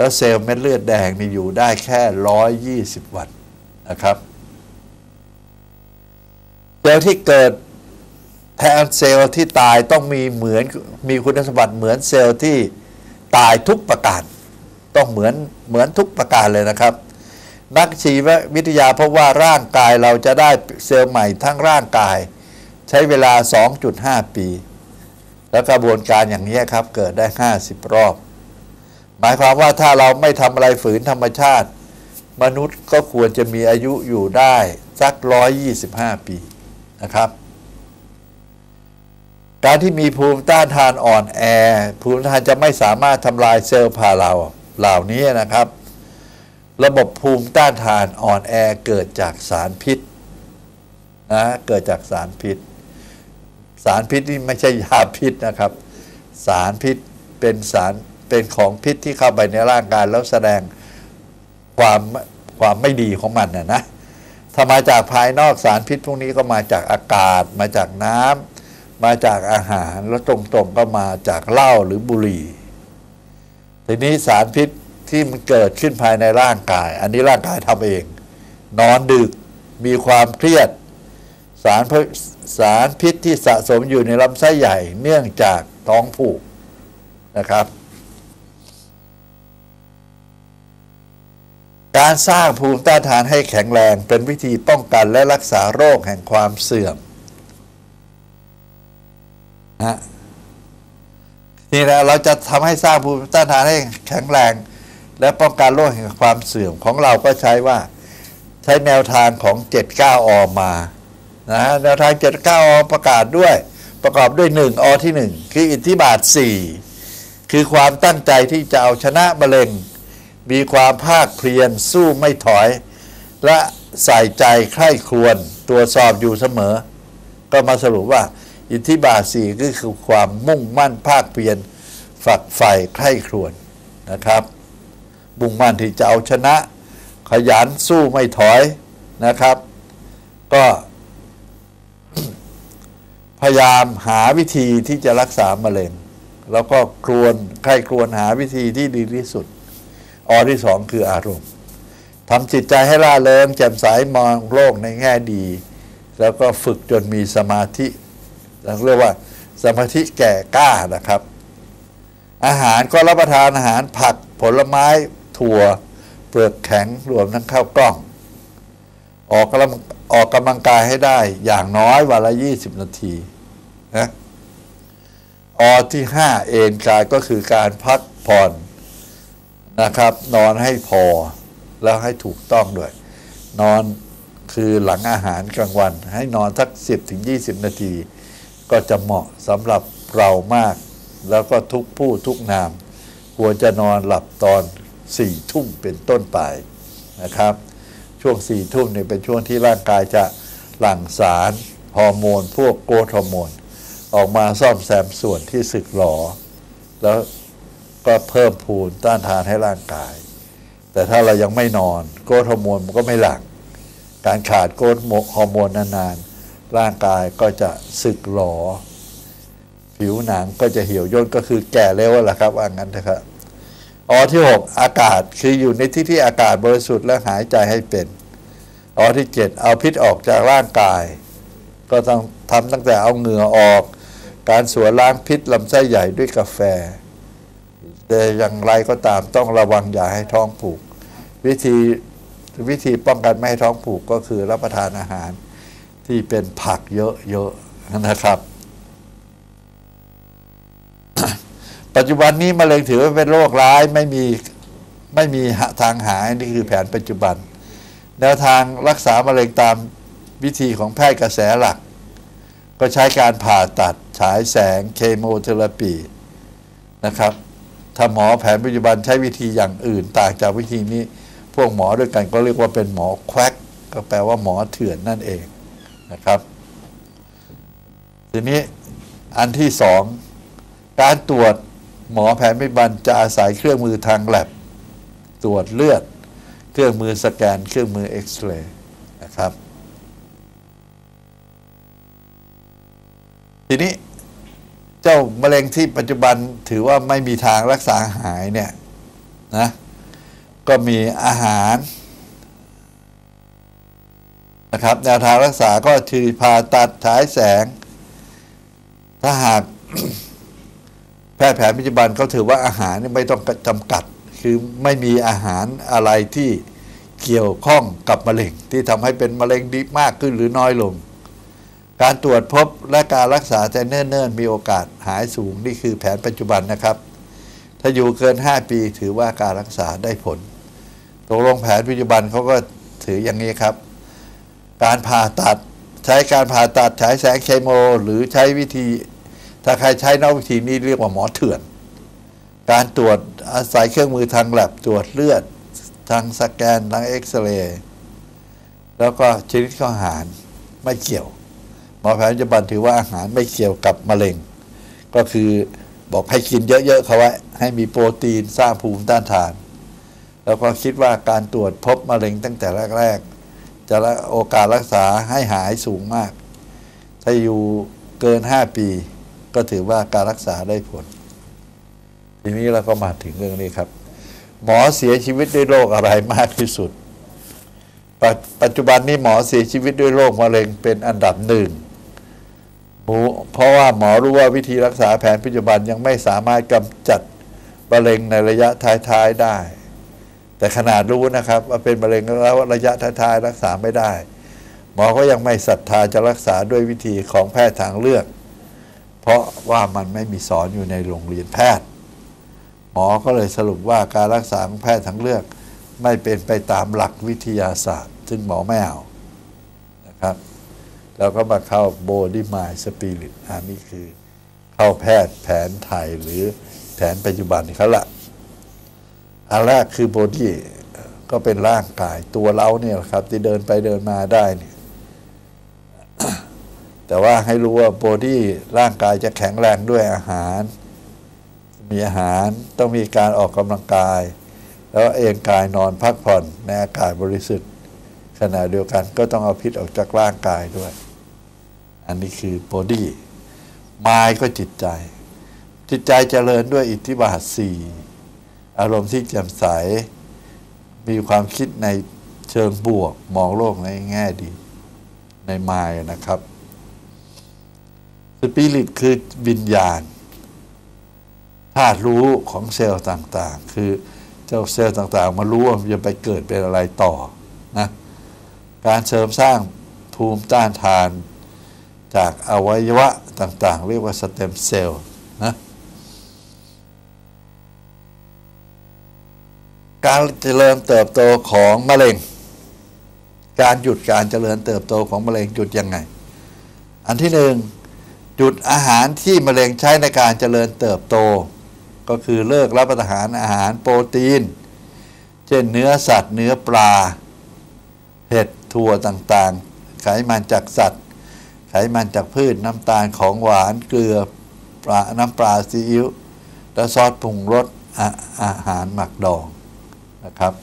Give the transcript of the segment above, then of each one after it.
แล้วเซลล์เม็ดเลือดแดงนี่อยู่ได้แค่ร้อยยี่สิบวันนะครับเซลล์ที่เกิดแทนเซลล์ที่ตายต้องมีเหมือนมีคุณสมบัติเหมือนเซลล์ที่ตายทุกประการ ต้องเหมือนเหมือนทุกประการเลยนะครับ นักชีววิทยาพบว่าร่างกายเราจะได้เซลล์ใหม่ทั้งร่างกาย ใช้เวลา 2.5 ปี แล้วกระบวนการอย่างนี้ครับเกิดได้ 50 รอบ หมายความว่าถ้าเราไม่ทำอะไรฝืนธรรมชาติ มนุษย์ก็ควรจะมีอายุอยู่ได้สัก125ปีนะครับ การที่มีภูมิต้านทานอ่อนแอ ภูมิต้านทานจะไม่สามารถทำลายเซลล์ผ่าเราเหล่านี้นะครับ ระบบภูมิต้านทานอ่อนแอเกิดจากสารพิษนะเกิดจากสารพิษ สารพิษนี่ไม่ใช่ยาพิษนะครับ สารพิษเป็นสาร เป็นของพิษที่เข้าไปในร่างกายแล้วแสดงความความไม่ดีของมันนะนะถ้ามาจากภายนอกสารพิษพวกนี้ก็มาจากอากาศ มาจากน้ำมาจากอาหารแล้วตรงๆก็มาจากเหล้าหรือบุหรี่ทีนี้สารพิษที่มันเกิดขึ้นภายในร่างกาย อันนี้ร่างกายทำเอง นอนดึกมีความเครียด สารสารพิษที่สะสมอยู่ในลำไส้ใหญ่เนื่องจากท้องผูกนะครับ การสร้างภูมิต้านทานให้แข็งแรงเป็นวิธีป้องกันและรักษาโรคแห่งความเสื่อมนะนี่แหละเราจะทำให้สร้างภูมิต้านทานให้แข็งแรง และป้องกันโรคแห่งความเสื่อมของเราก็ใช้ว่า ใช้แนวทางของ 79อมานะแนวทาง 79อประกาศด้วย ประกอบด้วย 1 อที่ 1 คืออิทธิบาท 4 คือความตั้งใจที่จะเอาชนะมะเร็ง มีความภาคเพียรสู้ไม่ถอย และใส่ใจใคร่ครวญตรวจสอบอยู่เสมอ ก็มาสรุปว่า อิทธิบาทสี่ก็คือความมุ่งมั่นภาคเพียรฝักใฝ่ใคร่ครวญนะครับมุ่งมั่นที่จะเอาชนะ ขยันสู้ไม่ถอยนะครับ ก็พยายามหาวิธีที่จะรักษามะเร็ง แล้วก็ครวญใครครวญหาวิธีที่ดีที่สุด อที่สองคืออารมณ์ทำจิตใจให้ร่าเริงแจ่มใสมองโลกในแง่ดี แล้วก็ฝึกจนมีสมาธิเรียกว่าสมาธิแก่กล้านะครับ อาหารก็รับประทานอาหารผักผลไม้ถั่ว เปลือกแข็งรวมทั้งข้าวกล้อง ออกกำลังออกกำลังกายให้ได้อย่างน้อยวันละ20นาทีนะอที่5เอนกายก็คือการพักผ่อน นะครับ นอนให้พอแล้วให้ถูกต้องด้วย นอนคือหลังอาหารกลางวัน ให้นอนสัก 10ถึง20 นาที ก็จะเหมาะสำหรับเรามาก แล้วก็ทุกผู้ทุกนาม ควรจะนอนหลับตอนสี่ทุ่มเป็นต้นไปนะครับ ช่วงสี่ทุ่มเนี่ยเป็นช่วงที่ร่างกายจะหลั่งสารฮอร์โมน พวกโกรทฮอร์โมน ออกมาซ่อมแซมส่วนที่สึกหรอ แล้ว ก็เพิ่มภูมิต้านทานให้ร่างกาย แต่ถ้าเรายังไม่นอน โกรทฮอร์โมนมันก็ไม่หลั่งการขาดโกรทฮอร์โมนนานๆ ร่างกายก็จะสึกหรอ ผิวหนังก็จะเหี่ยวย่นก็คือแก่เร็วแหละครับว่างั้นนะครับอที่6อากาศคืออยู่ในที่ที่อากาศบริสุทธิ์และหายใจให้เป็นอที่7เอาพิษออกจากร่างกาย ก็ต้องทำตั้งแต่เอาเหงื่อออก การสวนล้างพิษลำไส้ใหญ่ด้วยกาแฟ แต่อย่างไรก็ตามต้องระวังอย่าให้ท้องผูก วิธีวิธีป้องกันไม่ให้ท้องผูกก็คือรับประทานอาหารที่เป็นผักเยอะๆนะครับ ปัจจุบันนี้มะเร็งถือว่าเป็นโรคร้ายไม่มีไม่มีทางหายนี่คือแผนปัจจุบัน แนวทางรักษามะเร็งตามวิธีของแพทย์กระแสหลัก ก็ใช้การผ่าตัดฉายแสงเคมีเทอราปีนะครับ ถ้าหมอแผนปัจจุบันใช้วิธีอย่างอื่นต่างจากวิธีนี้ พวกหมอด้วยกันก็เรียกว่าเป็นหมอแควกก็แปลว่าหมอเถื่อนนั่นเองนะครับ ทีนี้อันที่สองการตรวจหมอแผนปัจจุบันจะอาศัยเครื่องมือทางแลบตรวจเลือด เครื่องมือสแกน เครื่องมือเอ็กซเรย์นะครับ ทีนี้ จ้ามะเร็งที่ปัจจุบันถือว่าไม่มีทางรักษาหายเนี่ยนะก็มีอาหารนะครับแนวทางรักษาก็คือผ่าตัดฉายแสง ถ้าหากแพทย์แผนปัจจุบันเขาถือว่าอาหารนี่ไม่ต้องจำกัด คือไม่มีอาหารอะไรที่เกี่ยวข้องกับมะเร็ง ที่ทำให้เป็นมะเร็งดีมากขึ้นหรือน้อยลง การตรวจพบและการรักษาแต่เนิ่นๆ มีโอกาสหายสูงนี่คือแผนปัจจุบันนะครับ ถ้าอยู่เกิน 5 ปีถือว่าการรักษาได้ผลตกลงแผนปัจจุบันเขาก็ถืออย่างนี้ครับ การผ่าตัดใช้การผ่าตัดฉายแสงเคมหรือใช้วิธี ถ้าใครใช้นอกวิธีนี้เรียกว่าหมอเถื่อน การตรวจอาศัยเครื่องมือทางแลบตรวจเลือด ทางสแกนทางเอ็กซเรย์แล้วก็ชนิดข้าวอหารไม่เกี่ยว หมอแผนปัจจุบันถือว่าอาหารไม่เกี่ยวกับมะเร็ง ก็คือบอกให้กินเยอะๆเขาไว้ ให้มีโปรตีนสร้างภูมิต้านทาน แล้วก็คิดว่าการตรวจพบมะเร็งตั้งแต่แรกๆจะละโอกาสรักษาให้หายสูงมาก ถ้าอยู่เกิน 5 ปี ก็ถือว่าการรักษาได้ผล ทีนี้เราก็มาถึงเรื่องนี้ครับ หมอเสียชีวิตด้วยโรคอะไรมากที่สุดปปัจจุบันนี้หมอเสียชีวิตด้วยโรคมะเร็งเป็นอันดับหนึ่ง เพราะว่าหมอรู้ว่าวิธีรักษาแผนปัจจุบันยังไม่สามารถกำจัดมะเร็งในระยะท้ายๆได้ แต่ขนาดรู้นะครับว่าเป็นมะเร็งแล้วระยะท้ายๆรักษาไม่ได้ หมอก็ยังไม่ศรัทธาจะรักษาด้วยวิธีของแพทย์ทางเลือก เพราะว่ามันไม่มีสอนอยู่ในโรงเรียนแพทย์ หมอก็เลยสรุปว่าการรักษาของแพทย์ทางเลือก ไม่เป็นไปตามหลักวิทยาศาสตร์ ซึ่งหมอไม่เอานะครับ แล้วก็มาเข้าโบดี้มายสปิริตอันนี้คือเข้าแพทย์แผนไทยหรือแผนปัจจุบันเขาละอันแรกคือโบดี้ก็เป็นร่างกายตัวเราเนี่ยครับ ที่เดินไปเดินมาได้เนี่ยแต่ว่าให้รู้ว่าโบดี้ร่างกายจะแข็งแรงด้วยอาหาร มีอาหารต้องมีการออกกำลังกาย แล้วเอนกายนอนพักผ่อนในอากาศบริสุทธิ์ขณะเดียวกันก็ต้องเอาพิษออกจากร่างกายด้วย อันนี้คือโบดี้มายก็จิตใจ จิตใจเจริญด้วยอิทธิบาทสี่อารมณ์ที่แจ่มใส มีความคิดในเชิงบวก มองโลกในแง่ดี ในมายนะครับ สปิริตคือวิญญาณธาตุรู้ของเซลล์ต่างๆ คือเจ้าเซลล์ต่างๆ มารู้ว่าจะไปเกิดเป็นอะไรต่อนะการเสริมสร้างภูมิต้านทาน จากอวัยวะต่างๆ เรียกว่าสเต็มเซลล์นะการเจริญเติบโตของมะเร็ง การหยุดการเจริญเติบโตของมะเร็งหยุดยังไง อันที่หนึ่งหยุดอาหารที่มะเร็งใช้ในการเจริญเติบโต ก็คือเลิกรับประทานอาหารโปรตีน เช่นเนื้อสัตว์เนื้อปลาเห็ดถั่วต่างๆ ไขมันจากสัตว์ ไขมันจากพืชน้ำตาลของหวานเกลือปลาน้ำปลาซีอิ๊วและซอสปรุงรสอาอาหารหมักดองนะครับ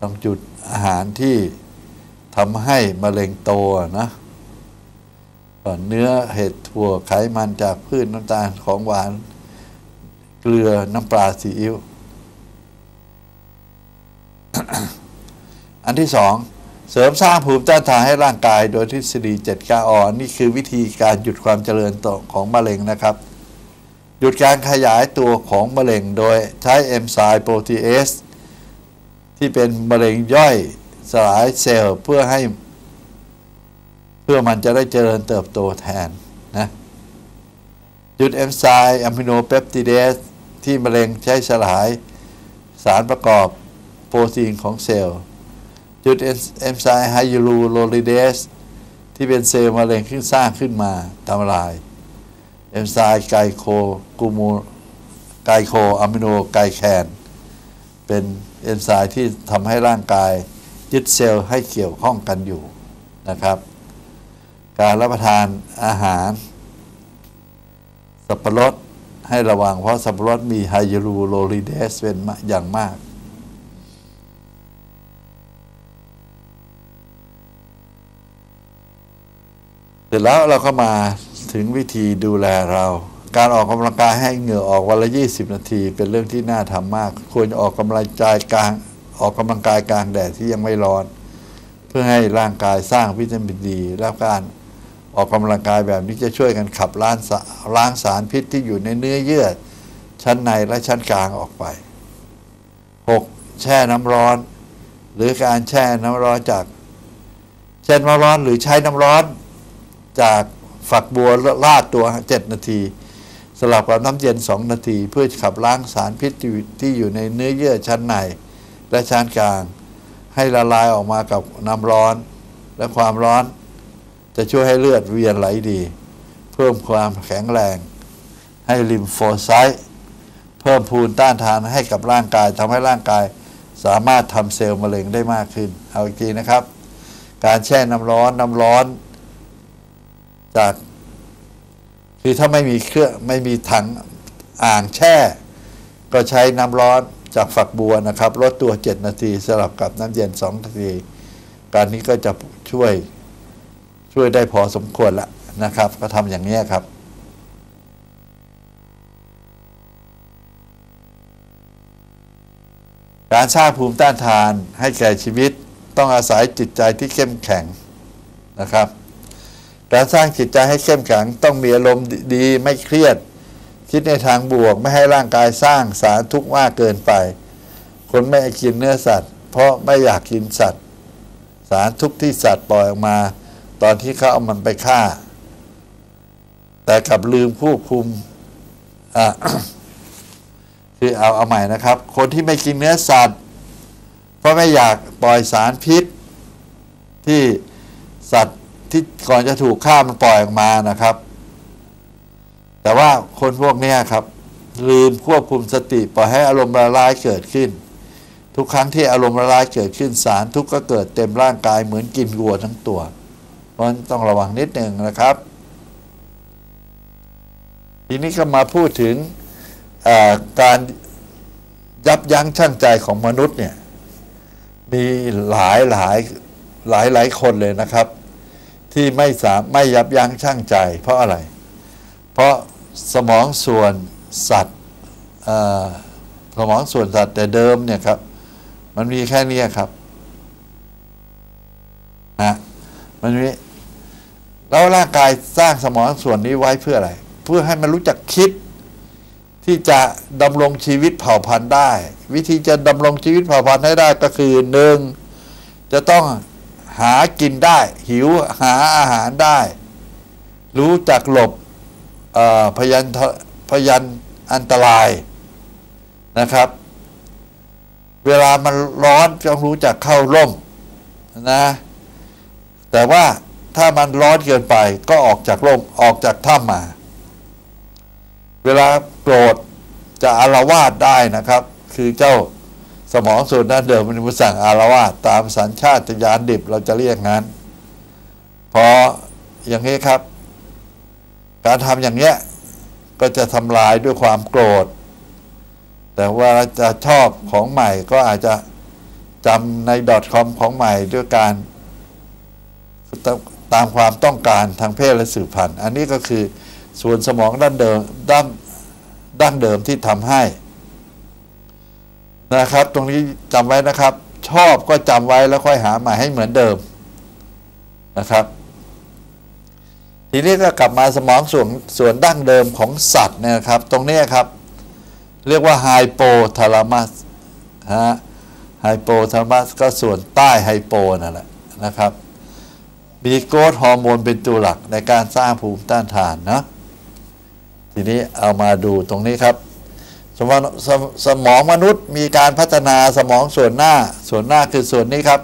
ต้องจุดอาหารที่ทำให้มะเร็งโตนะเนื้อเห็ดถั่วไขมันจากพืชน้ำตาลของหวาน เกลือน้ำปลาซีอิ๊วอันที่สอง เสริมสร้างภูมิต้านทานให้ร่างกายโดยทฤษฎี7 9อ่อนนี่คือวิธีการหยุดความเจริญโตของมะเร็งนะครับ หยุดการขยายตัวของมะเร็งโดยใช้เอนไซม์โปรตีเอสที่เป็นมะเร็งย่อยสลายเซลล์เพื่อให้ เพื่อมันจะได้เจริญเติบโตแทนนะหยุดเอนไซม์อะมิโนเปปติเดสที่มะเร็งใช้สลายสารประกอบโปรตีนของเซลล์ หยุดเอนไซม์ไฮยูรูโรลิเดสที่เป็นเซลล์มะเร็งขึ้นสร้างขึ้นมาทำลายเอนไซม์ไกโคกูมูไกโคอะมิโนไกแคน เป็นเอนไซม์ที่ทำให้ร่างกายยึดเซลล์ให้เกี่ยวข้องกันอยู่นะครับ การรับประทานอาหาร สับปะรดให้ระวังเพราะสับปะรดมีไฮยาลูโรลิเดสเป็นอย่างมาก ร็จแล้วเราก็มาถึงวิธีดูแลเรา การออกกำลังกายให้เหงื่อออกวันละ 20 นาที เป็นเรื่องที่น่าทำมาก ควรออกกำลังกายกลางออกกำลังกายกลางแดดที่ยังไม่ร้อน เพื่อให้ร่างกายสร้างวิตามินดีและการออกกำลังกายแบบนี้จะช่วยกันขับล้างสาล้างสารพิษที่อยู่ในเนื้อเยื่อ ชั้นในและชั้นกลางออกไป 6. แช่น้ำร้อน หรือการแช่น้ำร้อนจากแช่น้ำร้อนหรือใช้น้ำร้อน จากฝักบัวราดตัว7นาทีสลับกับน้ำเย็น2นาที เพื่อขับล้างสารพิษที่อยู่ที่อยู่ในเนื้อเยื่อชั้นในและชั้นกลาง ให้ละลายออกมากับน้ำร้อน และความร้อน จะช่วยให้เลือดเวียนไหลดี เพิ่มความแข็งแรง ให้ลิมโฟไซต์เพิ่มภูมิต้านทานให้กับร่างกายทำให้ร่างกายสามารถทำเซลล์มะเร็งได้มากขึ้น เอาอีกทีนะครับ การแช่น้ำร้อนน้ำร้อน จาก คือถ้าไม่มีเครื่องไม่มีถังอ่างแช่ ก็ใช้น้ำร้อนจากฝักบัวนะครับลดตัว 7 นาทีสลับกับน้ำเย็น 2 นาที การนี้ก็จะช่วยช่วยได้พอสมควรละนะครับ ก็ทำอย่างนี้ครับการสร้างภูมิต้านทานให้แก่ชีวิตต้องอาศัยจิตใจที่เข้มแข็งนะครับ การสร้างจิตใจให้เข้มแข็งต้องมีอารมณ์ดีไม่เครียด คิดในทางบวกไม่ให้ร่างกายสร้างสารทุกข์มากเกินไป คนไม่กินเนื้อสัตว์ เพราะไม่อยากกินสัตว์ สารทุกข์ที่สัตว์ปล่อยออกมา ตอนที่เขาเอามันไปฆ่า แต่กลับลืมควบคุมอ่าคือเอาเอาใหม่นะครับ คนที่ไม่กินเนื้อสัตว์ เพราะไม่อยากปล่อยสารพิษที่สัตว์ ที่ก่อนจะถูกฆ่ามันปล่อยออกมานะครับ แต่ว่าคนพวกนี้ครับ ลืมควบคุมสติปล่อยให้อารมณ์ละลายเกิดขึ้น ทุกครั้งที่อารมณ์ละลายเกิดขึ้นสารทุกข์ก็เกิดเต็มร่างกายเหมือนกินวัวทั้งตัวเพราะฉะนั้นต้องระวังนิดหนึ่งนะครับ ทีนี้ก็มาพูดถึงการยับยั้งชั่งใจของมนุษย์เนี่ยมีหลายหลายหลายหลายคนเลยนะครับ ที่ไม่สามไม่ยับยั้งชั่งใจ เพราะอะไร เพราะสมองส่วนสัตว์สมองส่วนสัตว์แต่เดิมเนี่ยครับ มันมีแค่นี้ครับนะมันมีแล้วร่างกายสร้างสมองส่วนนี้ไว้เพื่ออะไร เพื่อให้มันรู้จักคิด ที่จะดำรงชีวิตเผ่าพันธุ์ได้ วิธีจะดำรงชีวิตเผ่าพันธุ์ให้ได้ก็คือหนึ่งจะต้อง หากินได้ หิวหาอาหารได้ รู้จักหลบพยันพยันอันตรายนะครับ เวลามันร้อนต้องรู้จักเข้าร่มนะ แต่ว่าถ้ามันร้อนเกินไปก็ออกจากร่มออกจากถ้ำมา เวลาโกรธจะอารวาสได้นะครับ คือเจ้า สมองส่วนด้านเดิมมันมันสั่งอารวาสตามสัญชาตญาณดิบเราจะเรียกงั้นพออย่างนี้ครับ การทำอย่างเนี้ยก็จะทำลายด้วยความโกรธ แต่ว่าจะชอบของใหม่ก็อาจจะจำใน .com ของใหม่ด้วยการตามความต้องการทางเพศและสืบพันธุ์ อันนี้ก็คือส่วนสมองด้านเดิมด้านดั้งเดิมที่ทำให้ นะครับ ตรงนี้จำไว้นะครับ ชอบก็จำไว้แล้วค่อยหาใหม่ให้เหมือนเดิมนะครับ ทีนี้ก็กลับมาสมองส่วนส่วนดั้งเดิมของสัตว์เนี่ยครับ ตรงนี้ครับ เรียกว่าไฮโปทาลามัสฮะไฮโปทาลามัสก็ส่วนใต้ไฮโปนั่นแหละนะครับมีโกรทฮอร์โมนเป็นตัวหลักในการสร้างภูมิต้านทานนะ ทีนี้เอามาดูตรงนี้ครับ สมองสสมองมนุษย์มีการพัฒนาสมองส่วนหน้า ส่วนหน้าคือส่วนนี้ครับ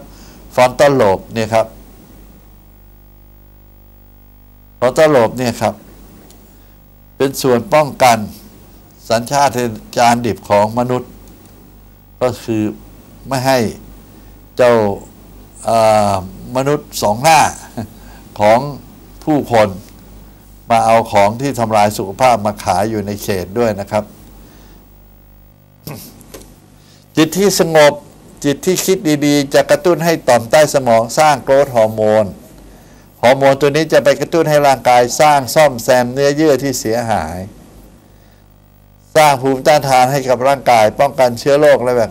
ฟอนตโลบเนี่ยครับฟอนตโลบเนี่ยครับ เป็นส่วนป้องกันสัญชาตญาณดิบของมนุษย์ ก็คือไม่ให้เจ้ามนุษย์สองหน้าของผู้คนมาเอาของที่ทำลายสุขภาพมาขายอยู่ในเขตด้วยนะครับ จิตที่สงบจิตที่คิดดีๆ จะกระตุ้นให้ต่อมใต้สมองสร้างโกรทฮอร์โมนฮอร์โมนตัวนี้จะไปกระตุ้นให้ร่างกายสร้างซ่อมแซมเนื้อเยื่อที่เสียหาย สร้างภูมิต้านทานให้กับร่างกาย ป้องกันเชื้อโรคอะไรแบบ